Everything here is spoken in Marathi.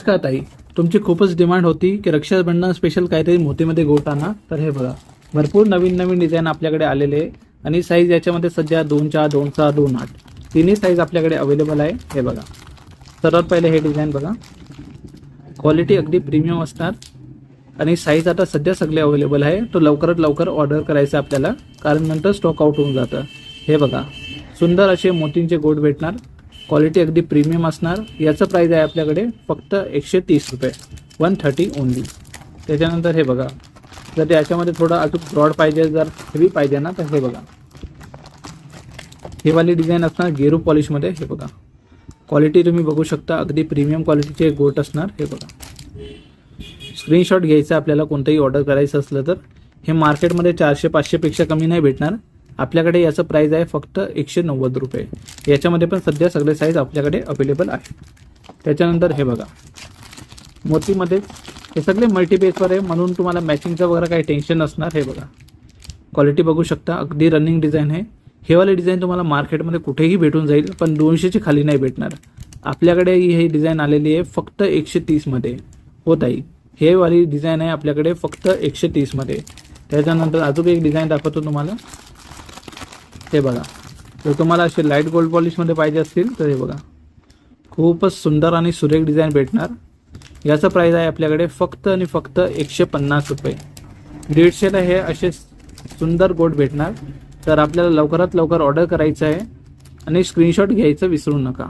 नमस्कार ताई. तुमची खूपच डिमांड होती की रक्षाबंधन स्पेशल काहीतरी मोतीमध्ये गोट तर हे बघा. भरपूर नवीन नवीन डिझाईन आपल्याकडे आलेले आहे. आणि साईज याच्यामध्ये सध्या दोन चार दोन सहा दोन आठ. तिन्ही साईज आपल्याकडे अवेलेबल आहे. हे बघा. सर्वात पहिले हे डिझाईन बघा. क्वालिटी अगदी प्रीमियम असणार आणि साईज आता सध्या सगळे अवेलेबल आहे. तो लवकरात लवकर ऑर्डर करायचं आपल्याला. कारण नंतर स्टॉक आउट होऊन जातं. हे बघा. सुंदर असे मोतींचे गोट भेटणार. क्वालिटी अगदी प्रीमियम असणार. याचं प्राईज आहे आपल्याकडे फक्त एकशे तीस रुपये. वन थर्टी ओनली त्याच्यानंतर हे बघा. जर याच्यामध्ये थोडं अजून ब्रॉड पाहिजे जर हेवी पाहिजे ना तर हे बघा. हे वाली डिझाईन असणार गेरू पॉलिशमध्ये हे बघा. क्वालिटी तुम्ही बघू शकता. अगदी प्रीमियम क्वालिटीचे गोट असणार. हे बघा. स्क्रीनशॉट घ्यायचं आपल्याला कोणतंही ऑर्डर करायचं असलं तर. हे मार्केटमध्ये चारशे पाचशेपेक्षा कमी नाही भेटणार. आपल्याकडे याचं प्राईज आहे फक्त एकशे नव्वद रुपये. याच्यामध्ये पण सध्या सगळे साईज आपल्याकडे अवेलेबल आहे त्याच्यानंतर हे बघा. मोतीमध्ये हे सगळे मल्टीपेजवर आहे. म्हणून तुम्हाला मॅचिंगचं वगैरे काही टेन्शन नसणार. हे बघा. क्वालिटी बघू शकता. अगदी रनिंग डिझाईन आहे. हे वाले डिझाईन तुम्हाला मार्केटमध्ये कुठेही भेटून जाईल पण दोनशेची खाली नाही भेटणार. आपल्याकडे ही डिझाईन आलेली आहे फक्त एकशे तीसमध्ये होत आहे हे वाली डिझाईन आहे आपल्याकडे फक्त एकशे तीसमध्ये त्याच्यानंतर अजून एक डिझाईन दाखवतो तुम्हाला. हे बघा. जर तुम्हाला असे लाइट गोल्ड पॉलिशमध्ये पाहिजे असतील तर हे बघा. खूपच सुंदर आणि सुरेख डिझाईन भेटणार. याचं प्राईज आहे आपल्याकडे फक्त आणि फक्त एकशे पन्नास रुपये. दीडशेला हे असे सुंदर गोट भेटणार. तर आपल्याला लवकरात लवकर ऑर्डर करायचं आहे. आणि स्क्रीनशॉट घ्यायचं विसरू नका.